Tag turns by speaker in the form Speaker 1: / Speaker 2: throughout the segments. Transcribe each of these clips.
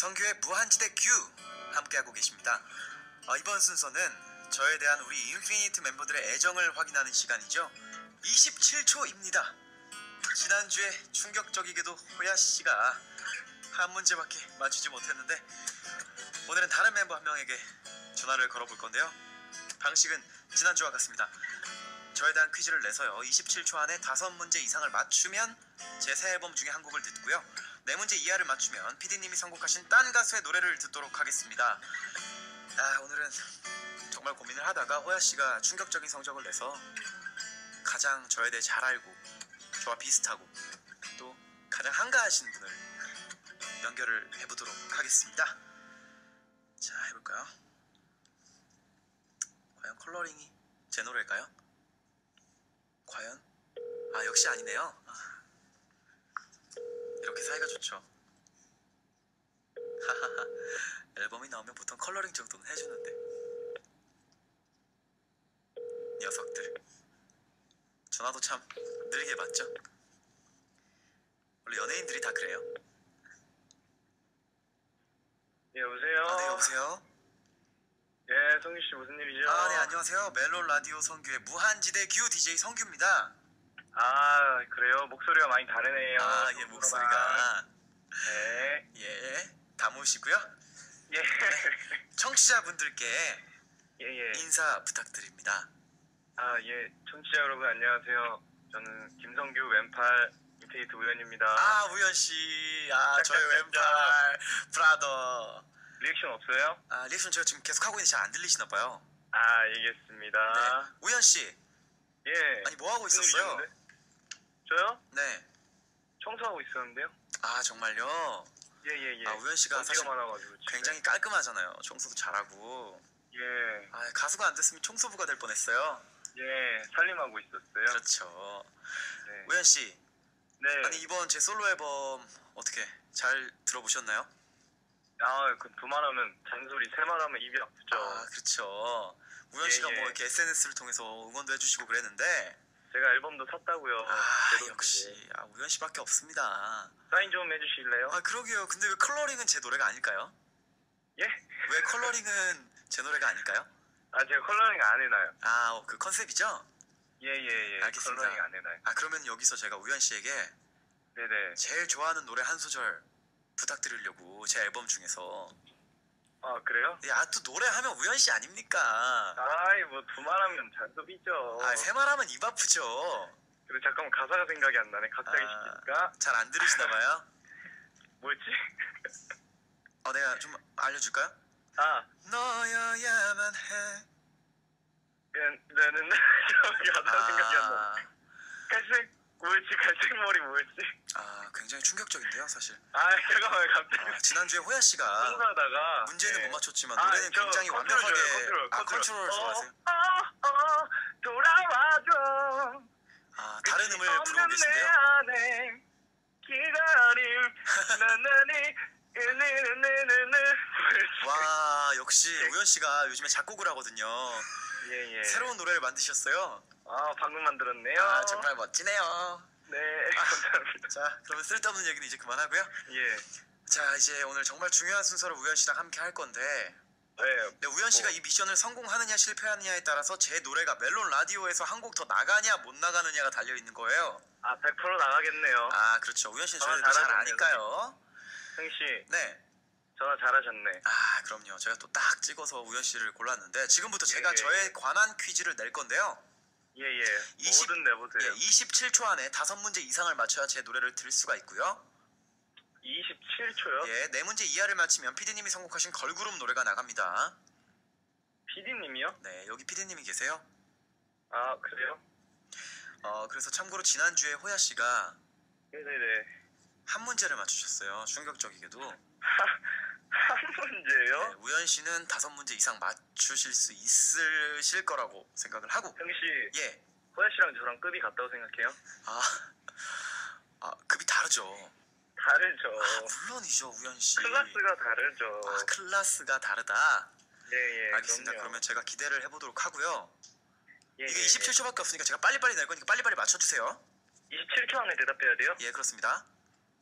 Speaker 1: 성규의 무한지대 큐 함께하고 계십니다. 어, 이번 순서는 저에 대한 우리 인피니트 멤버들의 애정을 확인하는 시간이죠. 27초입니다. 지난주에 충격적이게도 호야 씨가 한 문제밖에 맞추지 못했는데 오늘은 다른 멤버 한 명에게 전화를 걸어볼 건데요. 방식은 지난주와 같습니다. 저에 대한 퀴즈를 내서요. 27초 안에 다섯 문제 이상을 맞추면 제 새 앨범 중에 한 곡을 듣고요. 네 문제 이하를 맞추면 PD님이 선곡하신 딴 가수의 노래를 듣도록 하겠습니다. 아 오늘은 정말 고민을 하다가 호야 씨가 충격적인 성적을 내서 가장 저에 대해 잘 알고 저와 비슷하고 또 가장 한가하신 분을 연결을 해보도록 하겠습니다. 자 해볼까요? 과연 컬러링이 제 노래일까요? 과연? 아 역시 아니네요. 아, 이렇게 사이가 좋죠. 하하하 앨범이 나오면 보통 컬러링 정도는 해주는데 녀석들 전화도 참 느리게 받죠. 원래 연예인들이 다 그래요.
Speaker 2: 예, 여보세요?
Speaker 1: 아, 네 여보세요.
Speaker 2: 예, 성규 씨 무슨 일이죠?
Speaker 1: 아, 네 안녕하세요. 멜론 라디오 성규의 무한지대 규 DJ 성규입니다.
Speaker 2: 아, 그래요? 목소리가 많이 다르네요.
Speaker 1: 아, 예. 목소리가
Speaker 2: 네.
Speaker 1: 예 다무시고요.
Speaker 2: 예.
Speaker 1: 청취자분들께
Speaker 2: 예, 예.
Speaker 1: 인사 부탁드립니다.
Speaker 2: 아, 예. 청취자 여러분 안녕하세요. 저는 김성규 왼팔 인테이트 우연입니다.
Speaker 1: 아 우현 씨, 아 저의 왼발 브라더.
Speaker 2: 리액션 없어요?
Speaker 1: 아 리액션 제가 지금 계속 하고 있는데 잘 안 들리시나 봐요.
Speaker 2: 아, 알겠습니다.
Speaker 1: 네, 우현 씨,
Speaker 2: 예.
Speaker 1: 아니 뭐 하고 있었어요?
Speaker 2: 일이었는데? 저요?
Speaker 1: 네.
Speaker 2: 청소하고 있었는데요?
Speaker 1: 아 정말요?
Speaker 2: 예, 예, 예.
Speaker 1: 아 우현 씨가 사실
Speaker 2: 많아가지고. 집에.
Speaker 1: 굉장히 깔끔하잖아요. 청소도 잘하고.
Speaker 2: 예.
Speaker 1: 아 가수가 안 됐으면 청소부가 될 뻔했어요.
Speaker 2: 예. 살림하고 있었어요.
Speaker 1: 그렇죠.
Speaker 2: 네.
Speaker 1: 우현 씨,
Speaker 2: 네.
Speaker 1: 아니 이번 제 솔로 앨범 어떻게 잘 들어보셨나요?
Speaker 2: 아, 그 두말하면 잔소리, 세말하면 입이 아프죠.
Speaker 1: 아 그렇죠. 우현
Speaker 2: 예,
Speaker 1: 씨가
Speaker 2: 예.
Speaker 1: 뭐 이렇게 SNS를 통해서 응원도 해주시고 그랬는데
Speaker 2: 제가 앨범도 샀다고요.
Speaker 1: 아. 역시 아, 우현 씨밖에 없습니다.
Speaker 2: 사인 좀 해주실래요?
Speaker 1: 아 그러게요. 근데 왜 컬러링은 제 노래가 아닐까요?
Speaker 2: 예?
Speaker 1: 왜 컬러링은 제 노래가 아닐까요?
Speaker 2: 아, 제가 컬러링 안 해놔요.
Speaker 1: 아그 컨셉이죠?
Speaker 2: 예, 예, 예.
Speaker 1: 알겠습니다.
Speaker 2: 컬러링 안 해놔요.
Speaker 1: 아 그러면 여기서 제가 우현 씨에게
Speaker 2: 네네.
Speaker 1: 제일 좋아하는 노래 한 소절 부탁드리려고 제 앨범 중에서
Speaker 2: 아, 그래요?
Speaker 1: 야 또 노래하면 우현 씨 아닙니까?
Speaker 2: 아이, 뭐, 두말하면 잔소리죠.
Speaker 1: 아 새말하면 입 아프죠.
Speaker 2: 근데 잠깐만, 가사가 생각이 안 나네. 갑자기
Speaker 1: 아.
Speaker 2: 시킬까?
Speaker 1: 잘 안 들으시나 봐요.
Speaker 2: 뭐였지?
Speaker 1: 어 내가 좀 알려줄까요?
Speaker 2: 아,
Speaker 1: 너여야만 해.
Speaker 2: 그냥, 나는, 가사가 생각이 안 나.
Speaker 1: 아,
Speaker 2: 갈색, 뭐였지? 갈색 머리 뭐였지?
Speaker 1: 아 굉장히 충격적인데요 사실.
Speaker 2: 아, 잠깐만, 갑자기.
Speaker 1: 아, 지난주에 호야 씨가
Speaker 2: 청소하다가.
Speaker 1: 문제는
Speaker 2: 네.
Speaker 1: 못 맞췄지만
Speaker 2: 아,
Speaker 1: 노래는
Speaker 2: 저
Speaker 1: 굉장히
Speaker 2: 컨트롤
Speaker 1: 완벽하게
Speaker 2: 줘요, 컨트롤,
Speaker 1: 아
Speaker 2: 컨트롤.
Speaker 1: 컨트롤 좋아하세요?
Speaker 2: 어, 어, 어, 돌아와줘.
Speaker 1: 아 다른 음을 부르고 계신데요.
Speaker 2: 안에 기다림 나나니
Speaker 1: 와 역시 우현 씨가 요즘에 작곡을 하거든요.
Speaker 2: 예 예
Speaker 1: 새로운 노래를 만드셨어요.
Speaker 2: 아 방금 만들었네요
Speaker 1: 아 정말 멋지네요.
Speaker 2: 네 감사합니다
Speaker 1: 자 그러면 쓸데없는 얘기는 이제 그만하고요.
Speaker 2: 예
Speaker 1: 자 이제 오늘 정말 중요한 순서로 우현 씨랑 함께 할 건데
Speaker 2: 네.
Speaker 1: 네, 우현 씨가
Speaker 2: 뭐.
Speaker 1: 이 미션을 성공하느냐 실패하느냐에 따라서 제 노래가 멜론 라디오에서 한 곡 더 나가냐 못 나가느냐가 달려 있는 거예요.
Speaker 2: 아 100% 나가겠네요
Speaker 1: 아 그렇죠. 우현 씨는
Speaker 2: 아,
Speaker 1: 저희를 잘 아니까요.
Speaker 2: 형씨
Speaker 1: 네.
Speaker 2: 전화 잘하셨네
Speaker 1: 아 그럼요. 제가 또 딱 찍어서 우현 씨를 골랐는데 지금부터 제가
Speaker 2: 예, 예.
Speaker 1: 저에 관한 퀴즈를 낼 건데요.
Speaker 2: 예예
Speaker 1: 이십-
Speaker 2: 뭐든 내보세요
Speaker 1: 예, 27초 안에 다섯 문제 이상을 맞춰야 제 노래를 들을 수가 있고요.
Speaker 2: 27초요?
Speaker 1: 예, 네 문제 이하를 맞히면 PD님이 선곡하신 걸그룹 노래가 나갑니다.
Speaker 2: PD님이요?
Speaker 1: 네, 여기 PD님이 계세요.
Speaker 2: 아 그래요?
Speaker 1: 어, 그래서 참고로 지난주에 호야 씨가
Speaker 2: 네네네
Speaker 1: 한 문제를 맞추셨어요. 충격적이게도.
Speaker 2: 한 문제요?
Speaker 1: 네, 우현 씨는 다섯 문제 이상 맞추실 수 있으실 거라고 생각을 하고.
Speaker 2: 형씨
Speaker 1: 예.
Speaker 2: 호야 씨랑 저랑 급이 같다고 생각해요?
Speaker 1: 아, 아 급이 다르죠.
Speaker 2: 다르죠.
Speaker 1: 아, 물론이죠, 우현 씨.
Speaker 2: 클래스가 다르죠.
Speaker 1: 아, 클래스가 다르다.
Speaker 2: 예, 예.
Speaker 1: 알겠습니다.
Speaker 2: 그럼요.
Speaker 1: 그러면 제가 기대를 해보도록 하고요.
Speaker 2: 예,
Speaker 1: 이게
Speaker 2: 예,
Speaker 1: 27초밖에 없으니까 제가 빨리빨리 낼 거니까 빨리빨리 맞춰주세요.
Speaker 2: 예. 27초 안에 대답해야 돼요?
Speaker 1: 예, 그렇습니다.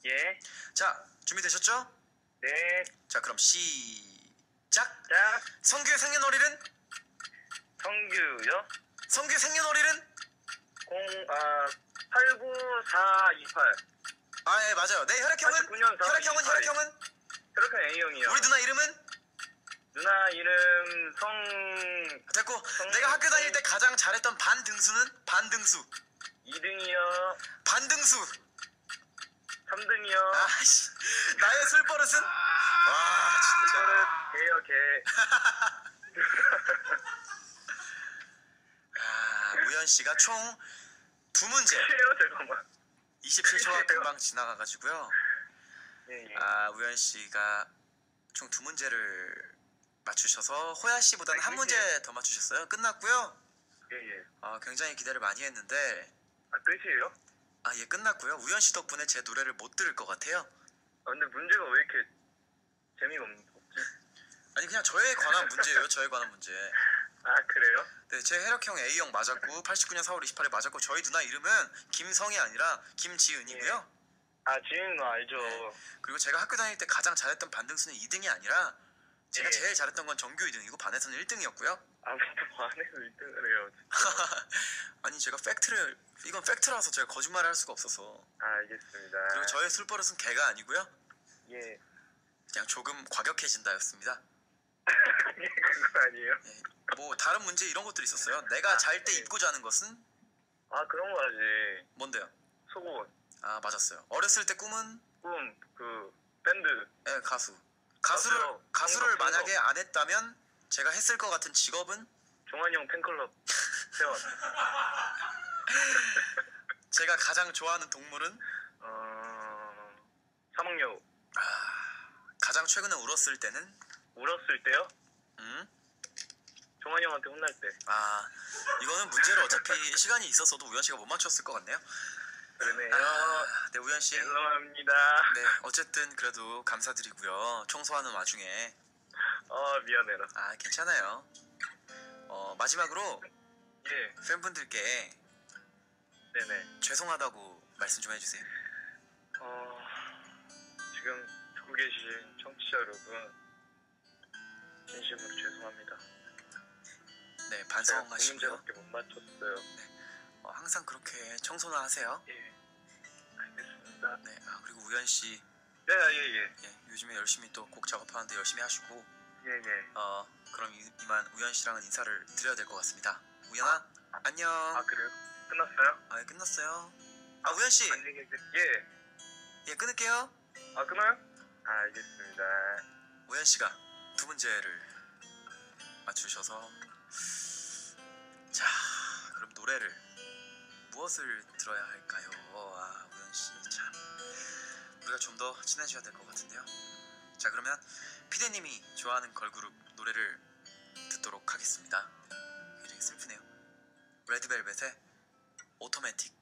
Speaker 2: 예.
Speaker 1: 자, 준비되셨죠?
Speaker 2: 네.
Speaker 1: 자, 그럼 시작.
Speaker 2: 자,
Speaker 1: 성규의 생년월일은?
Speaker 2: 성규요?
Speaker 1: 성규의 생년월일은?
Speaker 2: 0, 아, 89428.
Speaker 1: 아, 예, 맞아요. 네, 혈액형은?
Speaker 2: 89년 4월
Speaker 1: 혈액형은,
Speaker 2: 28일.
Speaker 1: 혈액형은?
Speaker 2: 그렇게 A형이요.
Speaker 1: 우리 누나 이름은?
Speaker 2: 누나 이름 성
Speaker 1: 됐고, 내가 학교 다닐 때 가장 잘했던 반등수는? 반등수.
Speaker 2: 2등이요.
Speaker 1: 반등수.
Speaker 2: 3등이요.
Speaker 1: 아씨, 나의 술버릇은? 와, 진짜.
Speaker 2: 이거는 개요, 개.
Speaker 1: 아, 우현 씨가 총 두 문제.
Speaker 2: 개요, 잠깐만.
Speaker 1: 27초가 금방 지나가가지고요.
Speaker 2: 예, 예.
Speaker 1: 아, 우현 씨가 총 두 문제를 맞추셔서 호야 씨보다는 한
Speaker 2: 아,
Speaker 1: 문제 더 맞추셨어요. 끝났고요.
Speaker 2: 예, 예.
Speaker 1: 아, 굉장히 기대를 많이 했는데
Speaker 2: 아, 끝이에요?
Speaker 1: 아, 예, 끝났고요. 우현 씨 덕분에 제 노래를 못 들을 것 같아요.
Speaker 2: 아, 근데 문제가 왜 이렇게 재미가 없- 없지?
Speaker 1: 아니 그냥 저에 관한 문제예요. 저에 관한 문제.
Speaker 2: 아, 그래요?
Speaker 1: 네, 제 혈액형 A형 맞았고 89년 4월 28일 맞았고 저희 누나 이름은 김성이 아니라 김지은이고요.
Speaker 2: 아, 지은 거 알죠.
Speaker 1: 네. 그리고 제가 학교 다닐 때 가장 잘했던 반등수는 2등이 아니라 제가
Speaker 2: 예.
Speaker 1: 제일 잘했던 건 정규 2등이고 반에서는 1등이었고요.
Speaker 2: 아, 또 안에서 1등을 해요.
Speaker 1: 아니 제가 팩트를 이건 팩트라서 제가 거짓말을 할 수가 없어서
Speaker 2: 아, 알겠습니다.
Speaker 1: 그리고 저의 술버릇은 개가 아니고요.
Speaker 2: 예.
Speaker 1: 그냥 조금 과격해진다였습니다.
Speaker 2: 예, 그거 아니에요?
Speaker 1: 예, 뭐 다른 문제 이런 것들이 있었어요. 내가
Speaker 2: 아,
Speaker 1: 잘때
Speaker 2: 네.
Speaker 1: 입고 자는 것은
Speaker 2: 아, 그런 거 하지.
Speaker 1: 뭔데요?
Speaker 2: 속옷,
Speaker 1: 아 맞았어요. 어렸을 때 꿈은
Speaker 2: 꿈, 그, 밴드.
Speaker 1: 예, 가수. 가수를. 가수를 만약에 안 했다면 제가 했을 것 같은 직업은
Speaker 2: 종환이 형 팬클럽 회원.
Speaker 1: 제가 가장 좋아하는 동물은
Speaker 2: 어, 사막여우.
Speaker 1: 아, 가장 최근에 울었을 때는
Speaker 2: 울었을 때요?
Speaker 1: 음?
Speaker 2: 종환이 형한테 혼날 때.
Speaker 1: 아 이거는 문제를 어차피 시간이 있었어도 우현 씨가 못 맞췄을 것 같네요.
Speaker 2: 그러네요.
Speaker 1: 아, 네 우현 씨.
Speaker 2: 죄송합니다.
Speaker 1: 네 어쨌든 그래도 감사드리고요. 청소하는 와중에
Speaker 2: 어, 미안해라.
Speaker 1: 아 괜찮아요. 어 마지막으로
Speaker 2: 예,
Speaker 1: 팬분들께
Speaker 2: 네네.
Speaker 1: 죄송하다고 말씀 좀 해주세요.
Speaker 2: 어, 지금 듣고 계신 청취자 여러분, 진심으로 죄송합니다.
Speaker 1: 네 반성하시고요.
Speaker 2: 문제밖에 못 맞췄어요.
Speaker 1: 어, 항상 그렇게 청소나 하세요.
Speaker 2: 예, 알겠습니다.
Speaker 1: 네 아, 그리고 우현 씨
Speaker 2: 네, 예, 예.
Speaker 1: 예, 요즘에 열심히 또 곡 작업하는데 열심히 하시고
Speaker 2: 예, 예.
Speaker 1: 어 그럼 이, 이만 우현 씨랑은 인사를 드려야 될 것 같습니다. 우현아 안녕.
Speaker 2: 아, 그래요? 끝났어요?
Speaker 1: 아, 예, 끝났어요. 아 우현 씨,
Speaker 2: 안녕히 계세요. 예.
Speaker 1: 예 끊을게요.
Speaker 2: 아, 끊어요? 아, 알겠습니다.
Speaker 1: 우현 씨가 두 문제를 맞추셔서 자 그럼 노래를 무엇을 들어야 할까요? 아 우현 씨참 우리가 좀 더 친해져야 될 것 같은데요. 자 그러면 피디님이 좋아하는 걸그룹 노래를 듣도록 하겠습니다. 굉장히 슬프네요. 레드벨벳의 오토매틱